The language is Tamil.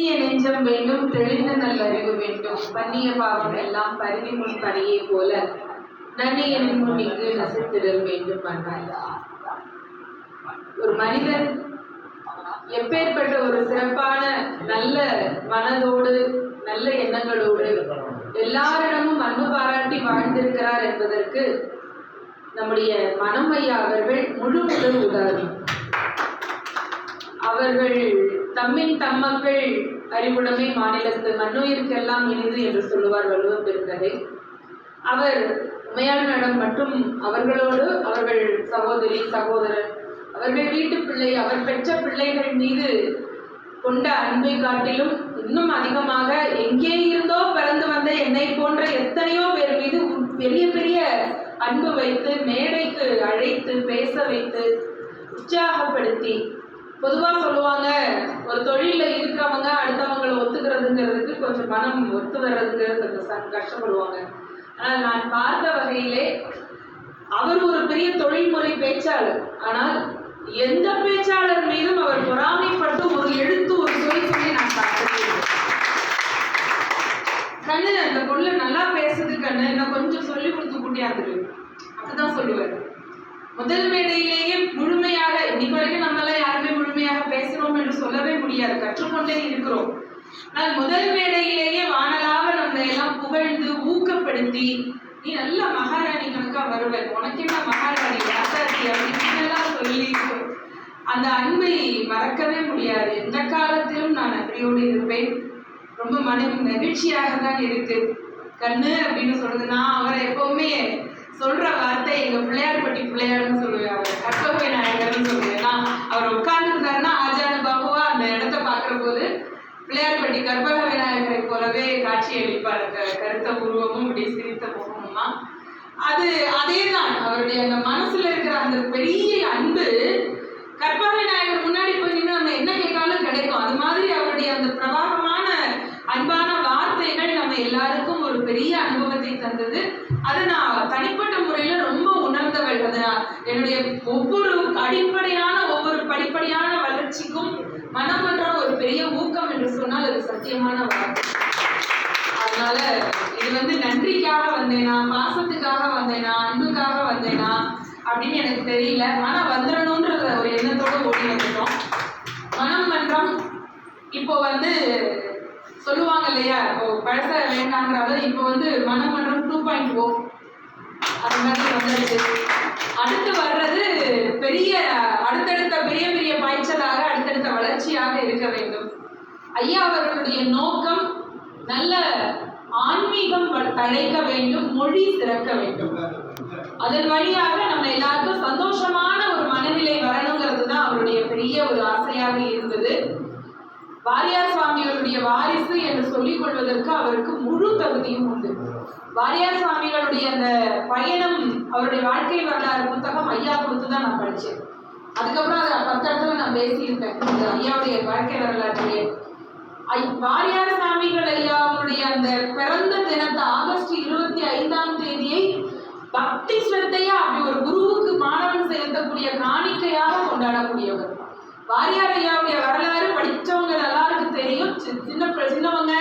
இனிய நெஞ்சம் வேண்டும் தெளிந்த நல்லறிவு வேண்டும். பண்ணிய பாவம் எல்லாம் பருவி முன் பணியை போல. நன்னியின் முன்னிக்கு நசித்திடல் வேண்டும் பண்ணாய் ஒரு மனிதன் எப்பேற்பட்ட ஒரு சிறப்பான நல்ல மனதோடு நல்ல எண்ணங்களோடு எல்லாரிடமும் அன்பு பாராட்டி வாழ்ந்திருக்கிறார் என்பதற்கு நம்முடைய மனம் ஐயா அவர்கள் முழு முதல் உதாரணம். அவர்கள் தம்மின் தம்மக்கள் அறிவுடைமை மாநிலத்து மண்ணுயிர்க்கெல்லாம் இனிது என்று சொல்லுவார் வள்ளுவம் பெருந்தகை அவர் உமையாளனிடம் மேடம் மற்றும் அவர்களோடு அவர்கள் சகோதரி சகோதரர் அவர்கள் வீட்டு பிள்ளை அவர் பெற்ற பிள்ளைகள் மீது கொண்ட அன்பை காட்டிலும் இன்னும் அதிகமாக எங்கே இருந்தோ பிறந்து வந்த என்னை போன்ற எத்தனையோ பேர் மீது பெரிய பெரிய அன்பு வைத்து மேடைக்கு அழைத்து பேச வைத்து உற்சாகப்படுத்தி பொதுவாக சொல்லுவாங்க ஒரு தொழிலில் இருக்கிறவங்க அடுத்தவங்களை ஒத்துக்கிறதுங்கிறதுக்கு கொஞ்சம் பணம் ஒத்து வர்றதுங்கிறது ச- கஷ்டப்படுவாங்க. ஆனால் நான் பார்த்த வகையிலே அவர் ஒரு பெரிய தொழில்முறை பேச்சாளர். ஆனால் எந்த பேச்சாளர் மீதும் அவர் பொறாமைப்பட்டு ஒரு எழுத்து ஒரு சொல்லி சொல்லி நான் பார்த்தேன் கண்ணு அந்த பொண்ணு நல்லா பேசுது கண்ணு. இன்னும் கொஞ்சம் சொல்லி கொடுத்து கூட்டியாந்துரு அப்படிதான் சொல்லுவார் முதல் மேடையிலேயே முழுமை முடியாது இருக்கிறோம் நான் முதல் வேளையிலேயே வானலாக நம்மளை எல்லாம் புகழ்ந்து ஊக்கப்படுத்தி நீ நல்ல மகாராணி கணக்கா வருவேன். உனக்கு என்ன மகாராணி ராசாத்தி அப்படின்னு சொல்லி அந்த அன்பை மறக்கவே முடியாது. எந்த காலத்திலும் நான் நன்றியோடு இருப்பேன். ரொம்ப மன நெகிழ்ச்சியாக தான் இருக்கு. கண்ணு அப்படின்னு சொல்றது நான் அவரை எப்பவுமே சொல்ற வார்த்தை எங்க பிள்ளையார்பட்டி பிள்ளையார்னு சொல்லுவேன் கர்ப்பக விநாயகரை போலவே காட்சி அளிப்பார் அந்த கருத்த உருவமும் இப்படி சிரித்த முகமுமா? அது அதேதான் அவருடைய அந்த மனசுல இருக்கிற அந்த பெரிய அன்பு கர்ப்பக விநாயகர் முன்னாடி போய் நின்று நம்ம என்ன கேட்டாலும் கிடைக்கும். அது மாதிரி அவருடைய அந்த பிரபாகமான அன்பான வார்த்தைகள் நம்ம எல்லாருக்கும் ஒரு பெரிய அனுபவத்தை தந்தது. அது நான் தனிப்பட்ட முறையில ரொம்ப உணர்ந்தவள். அது நான் என்னுடைய ஒவ்வொரு அடிப்படையான ஒவ்வொரு படிப்படியான வளர்ச்சிக்கும் மனம் பண்ற சத்தியமான வார்த்தை. அதனால இது வந்து நன்றிக்காக வந்தேனா பாசத்துக்காக வந்தேனா அன்புக்காக வந்தேனா அப்படின்னு எனக்கு தெரியல. ஆனா வந்துடணுன்ற ஒரு எண்ணத்தோட ஓடி வந்துட்டோம். மனம் மன்றம் இப்போ வந்து சொல்லுவாங்க இல்லையா? இப்போ பழச வேண்டாங்கிறால இப்போ வந்து மனமன்றம் டூ பாயிண்ட் ஓ oh அது மாதிரி வந்துடுச்சு அடுத்து வர்றது பெரிய அடுத்தடுத்த பெரிய பெரிய பாய்ச்சலாக அடுத்தடுத்த வளர்ச்சியாக இருக்க வேண்டும். ஐயா அவர்களுடைய நோக்கம் நல்ல ஆன்மீகம் தழைக்க வேண்டும் மொழி சிறக்க வேண்டும். அதன் வழியாக நம்ம எல்லாருக்கும் சந்தோஷமான ஒரு மனநிலை வரணுங்கிறது தான் அவருடைய பெரிய ஒரு ஆசையாக இருந்தது. வாரியார் சுவாமிகளுடைய வாரிசு என்று சொல்லிக் கொள்வதற்கு அவருக்கு முழு தகுதியும் உண்டு. வாரியார் சுவாமிகளுடைய அந்த பயணம் அவருடைய வாழ்க்கை வரலாறு புத்தகம் ஐயா கொடுத்து தான் நான் படித்தேன் அதுக்கப்புறம் அதை பத்து இடத்துல நான் பேசியிருப்பேன். இந்த ஐயாவுடைய வாழ்க்கை வரலாற்றிலே. வாரியார் சாமிகள் ஐயா அவருடைய அந்த பிறந்த தினத்தை ஆகஸ்ட் இருபத்தி ஐந்தாம் தேதியை பக்தி ஸ்ரத்தையா அப்படி ஒரு குருவுக்கு மாணவன் செலுத்தக்கூடிய காணிக்கையாக கொண்டாடக்கூடியவர். வாரியார் ஐயாவுடைய வரலாறு படித்தவங்க எல்லாருக்கும் தெரியும். சின்ன சின்னவங்க